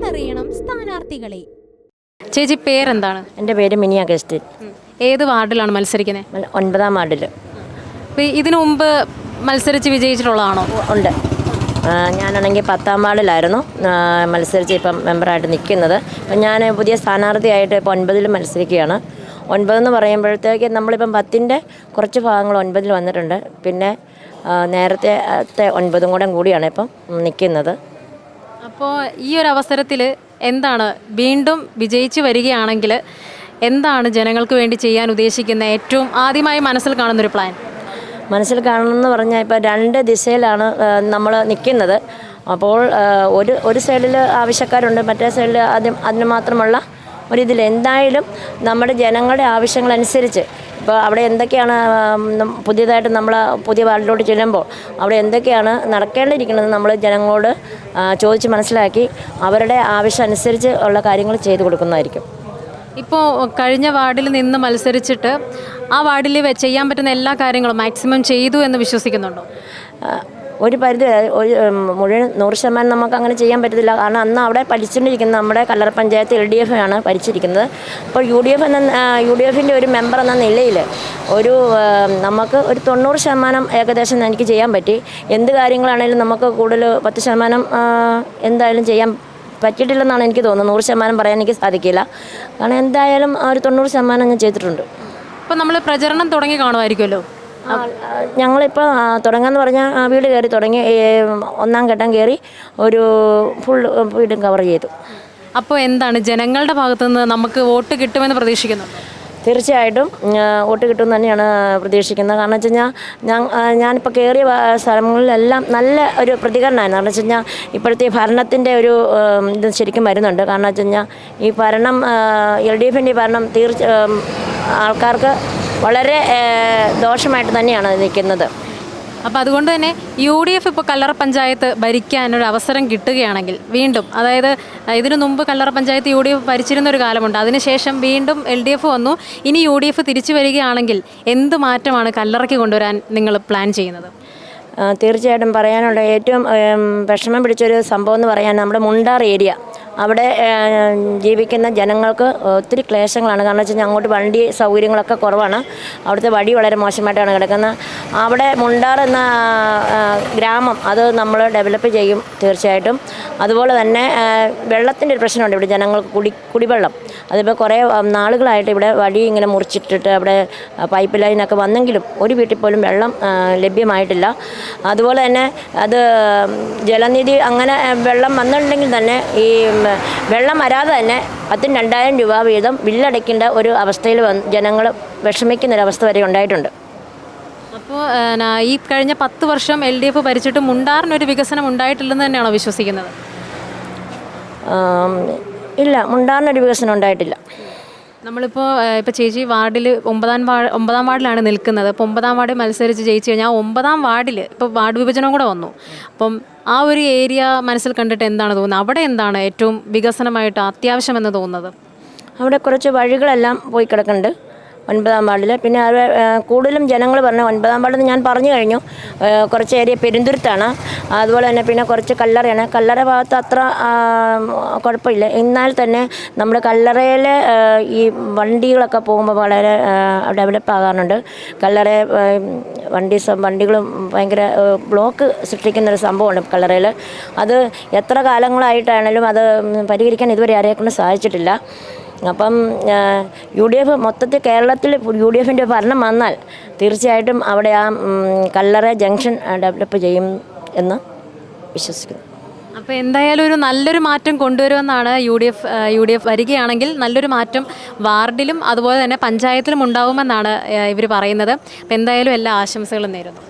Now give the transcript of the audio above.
നാടറിയണം സ്ഥാനാർത്ഥികളെ. ചേച്ചി പേരെന്താണ്? എന്റെ പേര് മിനി അഗസ്റ്റിൻ. ഏത് വാർഡിലാണ് മത്സരിക്കുന്നത്? ഒൻപതാം വാർഡിൽ അപ്പോൾ ഇതിനു മുമ്പ് മത്സരിച്ച് വിജയിച്ചിട്ടുള്ളതാണോ? ഉണ്ട്. ഞാനാണെങ്കിൽ പത്താം വാർഡിലായിരുന്നു. മത്സരിച്ച് ഇപ്പം മെമ്പറായിട്ട് നിൽക്കുന്നത്. അപ്പം ഞാൻ പുതിയ സ്ഥാനാർത്ഥിയായിട്ട് ഇപ്പോൾ ഒൻപതിൽ മത്സരിക്കുകയാണ്. ഒൻപതെന്ന് പറയുമ്പോഴത്തേക്ക് നമ്മളിപ്പം പത്തിന്റെ കുറച്ച് ഭാഗങ്ങൾ ഒൻപതിൽ വന്നിട്ടുണ്ട്. പിന്നെ നേരത്തെ ഒൻപതും കൂടെ കൂടിയാണ് ഇപ്പം നിൽക്കുന്നത്. അപ്പോൾ ഈ ഒരു അവസരത്തിൽ എന്താണ് വീണ്ടും വിജയിച്ചു വരികയാണെങ്കിൽ എന്താണ് ജനങ്ങൾക്ക് വേണ്ടി ചെയ്യാൻ ഉദ്ദേശിക്കുന്ന ഏറ്റവും ആദ്യമായി മനസ്സിൽ കാണുന്നൊരു പ്ലാൻ മനസ്സിൽ കാണണമെന്ന് പറഞ്ഞാൽ ഇപ്പോൾ രണ്ട് ദിശയിലാണ് നമ്മൾ നിൽക്കുന്നത്. അപ്പോൾ ഒരു ഒരു സൈഡിൽ ആവശ്യക്കാരുണ്ട് മറ്റേ സൈഡിൽ അതിന് അതിന് മാത്രമുള്ള ഒരിതിൽ എന്തായാലും നമ്മുടെ ജനങ്ങളുടെ ആവശ്യങ്ങളനുസരിച്ച് ഇപ്പോൾ അവിടെ എന്തൊക്കെയാണ് പുതിയതായിട്ട് നമ്മൾ പുതിയ വാർഡിലോട്ട് ചെല്ലുമ്പോൾ അവിടെ എന്തൊക്കെയാണ് നടക്കേണ്ടിയിരിക്കുന്നത് നമ്മൾ ജനങ്ങളോട് ചോദിച്ച് മനസ്സിലാക്കി അവരുടെ ആവശ്യം അനുസരിച്ച് ഉള്ള കാര്യങ്ങൾ ചെയ്തു കൊടുക്കുന്നതായിരിക്കും. ഇപ്പോൾ കഴിഞ്ഞ വാർഡിൽ നിന്ന് മത്സരിച്ചിട്ട് ആ വാർഡിൽ ചെയ്യാൻ പറ്റുന്ന എല്ലാ കാര്യങ്ങളും മാക്സിമം ചെയ്തു എന്ന് വിശ്വസിക്കുന്നുണ്ടോ? ഒരു പരിധി ഒരു മുഴുവൻ നൂറ് ശതമാനം നമുക്ക് അങ്ങനെ ചെയ്യാൻ പറ്റത്തില്ല. കാരണം അന്ന് അവിടെ ഭരിച്ചുകൊണ്ടിരിക്കുന്ന നമ്മുടെ Kallara panchayat L D F ആണ് ഭരിച്ചിരിക്കുന്നത്. അപ്പോൾ യു ഡി എഫ് എന്ന യു ഡി എഫിന്റെ ഒരു മെമ്പർ എന്ന നിലയിൽ ഒരു നമുക്ക് ഒരു തൊണ്ണൂറ് ശതമാനം ഏകദേശം എനിക്ക് ചെയ്യാൻ പറ്റി. എന്ത് കാര്യങ്ങളാണേലും നമുക്ക് കൂടുതൽ പത്ത് ശതമാനം എന്തായാലും ചെയ്യാൻ പറ്റിയിട്ടില്ലെന്നാണ് എനിക്ക് തോന്നുന്നത്. നൂറ് ശതമാനം പറയാൻ എനിക്ക് സാധിക്കില്ല. കാരണം എന്തായാലും ഒരു തൊണ്ണൂറ് ശതമാനം ഞാൻ ചെയ്തിട്ടുണ്ട്. അപ്പോൾ നമ്മൾ പ്രചരണം തുടങ്ങി കാണുമായിരിക്കുമല്ലോ? ഞങ്ങളിപ്പോൾ തുടങ്ങാന്ന് പറഞ്ഞാൽ വീട് കയറി തുടങ്ങി ഒന്നാം ഘട്ടം കയറി ഒരു ഫുൾ വീടും കവർ ചെയ്തു. അപ്പോൾ എന്താണ്? ജനങ്ങളുടെ ഭാഗത്തു നിന്ന് നമുക്ക് വോട്ട് കിട്ടുമെന്ന് പ്രതീക്ഷിക്കുന്നു. തീർച്ചയായിട്ടും വോട്ട് കിട്ടുമെന്ന് തന്നെയാണ് പ്രതീക്ഷിക്കുന്നത്. കാരണം വെച്ച് കഴിഞ്ഞാൽ ഞാനിപ്പോൾ കയറിയ സ്ഥലങ്ങളിലെല്ലാം നല്ല ഒരു പ്രതികരണമായിരുന്നു. കാരണം വെച്ച് കഴിഞ്ഞാൽ ഇപ്പോഴത്തെ ഭരണത്തിന്റെ ഒരു ഇത് ശരിക്കും വരുന്നുണ്ട്. കാരണം വെച്ച് കഴിഞ്ഞാൽ ഈ ഭരണം എൽ ഡി എഫിന്റെ ഭരണം തീർച്ച ആൾക്കാർക്ക് വളരെ ദോഷമായിട്ട് തന്നെയാണ് നിൽക്കുന്നത്. അപ്പോൾ അതുകൊണ്ട് തന്നെ യു ഡി എഫ് ഇപ്പോൾ കല്ലറ പഞ്ചായത്ത് ഭരിക്കാൻ ഒരു അവസരം കിട്ടുകയാണെങ്കിൽ വീണ്ടും അതായത് ഇതിനു മുമ്പ് Kallara panchayat U D F ഭരിച്ചിരുന്ന ഒരു കാലമുണ്ട്. അതിനുശേഷം വീണ്ടും എൽ ഡി എഫ് വന്നു. ഇനി യു ഡി എഫ് തിരിച്ചു വരികയാണെങ്കിൽ എന്ത് മാറ്റമാണ് കല്ലറയ്ക്ക് കൊണ്ടുവരാൻ നിങ്ങൾ പ്ലാൻ ചെയ്യുന്നത്? തീർച്ചയായിട്ടും പറയാനുള്ള ഏറ്റവും വിഷമം പിടിച്ചൊരു സംഭവം എന്ന് പറയാൻ നമ്മുടെ മുണ്ടാർ ഏരിയ. അവിടെ ജീവിക്കുന്ന ജനങ്ങൾക്ക് ഒത്തിരി ക്ലേശങ്ങളാണ്. കാരണം വെച്ചാൽ അങ്ങോട്ട് വണ്ടി സൗകര്യങ്ങളൊക്കെ കുറവാണ്. അവിടുത്തെ വഴി വളരെ മോശമായിട്ടാണ് കിടക്കുന്നത്. അവിടെ മുണ്ടാർ എന്ന ഗ്രാമം അത് നമ്മൾ ഡെവലപ്പ് ചെയ്യും തീർച്ചയായിട്ടും. അതുപോലെ തന്നെ വെള്ളത്തിന്റെ ഒരു പ്രശ്നമുണ്ട് ഇവിടെ ജനങ്ങൾക്ക് കുടി കുടിവെള്ളം. അതിപ്പോൾ കുറേ നാളുകളായിട്ട് ഇവിടെ വഴി ഇങ്ങനെ മുറിച്ചിട്ടിട്ട് അവിടെ പൈപ്പ് ലൈനൊക്കെ വന്നെങ്കിലും ഒരു വീട്ടിൽ പോലും വെള്ളം ലഭ്യമായിട്ടില്ല. അതുപോലെ തന്നെ അത് ജലനിധി അങ്ങനെ വെള്ളം വന്നിട്ടുണ്ടെങ്കിൽ തന്നെ ഈ വെള്ളം വരാതെ തന്നെ പത്തും രണ്ടായിരം രൂപ വീതം ബില്ലടയ്ക്കേണ്ട ഒരു അവസ്ഥയിൽ വന്ന് ജനങ്ങൾ വിഷമിക്കുന്നൊരവസ്ഥ വരെ ഉണ്ടായിട്ടുണ്ട്. അപ്പോൾ ഈ കഴിഞ്ഞ പത്ത് വർഷം എൽ ഡി എഫ് ഭരിച്ചിട്ട് മുണ്ടാറിനൊരു വികസനം ഉണ്ടായിട്ടില്ലെന്ന് തന്നെയാണോ വിശ്വസിക്കുന്നത്? ഇല്ല മുണ്ടാറിനൊരു വികസനം ഉണ്ടായിട്ടില്ല. നമ്മളിപ്പോൾ ഇപ്പോൾ ചേച്ചി വാർഡിൽ ഒമ്പതാം വാർഡ് ഒമ്പതാം വാർഡിലാണ് നിൽക്കുന്നത്. അപ്പോൾ ഒമ്പതാം വാർഡിൽ മത്സരിച്ച് ജയിച്ചു കഴിഞ്ഞാൽ ഒമ്പതാം വാർഡിൽ ഇപ്പോൾ വാർഡ് വിഭജനം കൂടെ വന്നു. അപ്പം ആ ഒരു ഏരിയ മനസ്സിൽ കണ്ടിട്ട് എന്താണ് തോന്നുന്നത്? അവിടെ എന്താണ് ഏറ്റവും വികസനമായിട്ട് അത്യാവശ്യമെന്ന് തോന്നുന്നത്? അവിടെ കുറച്ച് വഴികളെല്ലാം പോയി കിടക്കുന്നുണ്ട്. ഒൻപതാം വാർഡിൽ പിന്നെ അത് കൂടുതലും ജനങ്ങൾ പറഞ്ഞു ഒൻപതാം വാർഡിൽ ഞാൻ പറഞ്ഞു കഴിഞ്ഞു. കുറച്ച് ഏരിയ പെരുന്തുരുത്താണ്. അതുപോലെ തന്നെ പിന്നെ കുറച്ച് കല്ലറയാണ്. കല്ലറ ഭാഗത്ത് അത്ര കുഴപ്പമില്ല. എന്നാൽ തന്നെ നമ്മൾ കല്ലറയിൽ ഈ വണ്ടികളൊക്കെ പോകുമ്പോൾ വളരെ ഡെവലപ്പ് ആകാറുണ്ട്. കല്ലറ വണ്ടി വണ്ടികളും ഭയങ്കര ബ്ലോക്ക് ബ്ലോക്ക് സൃഷ്ടിക്കുന്നൊരു സംഭവമാണ് കല്ലറയിൽ അത് എത്ര കാലങ്ങളായിട്ടാണെങ്കിലും അത് പരിഹരിക്കാൻ ഇതുവരെ ആരെക്കൊണ്ട് സാധിച്ചിട്ടില്ല. അപ്പം യു ഡി എഫ് മൊത്തത്തിൽ കേരളത്തിൽ യു ഡി എഫിന്റെ ഭരണം വന്നാൽ തീർച്ചയായിട്ടും അവിടെ ആ കല്ലറ ജംഗ്ഷൻ ഡെവലപ്പ് ചെയ്യും എന്ന് വിശ്വസിക്കുന്നു. അപ്പോൾ എന്തായാലും ഒരു നല്ലൊരു മാറ്റം കൊണ്ടുവരുമെന്നാണ് U D F U D F വരികയാണെങ്കിൽ നല്ലൊരു മാറ്റം വാർഡിലും അതുപോലെ തന്നെ പഞ്ചായത്തിലും ഉണ്ടാവുമെന്നാണ് ഇവർ പറയുന്നത്. അപ്പോൾ എന്തായാലും എല്ലാ ആശംസകളും നേരുന്നു.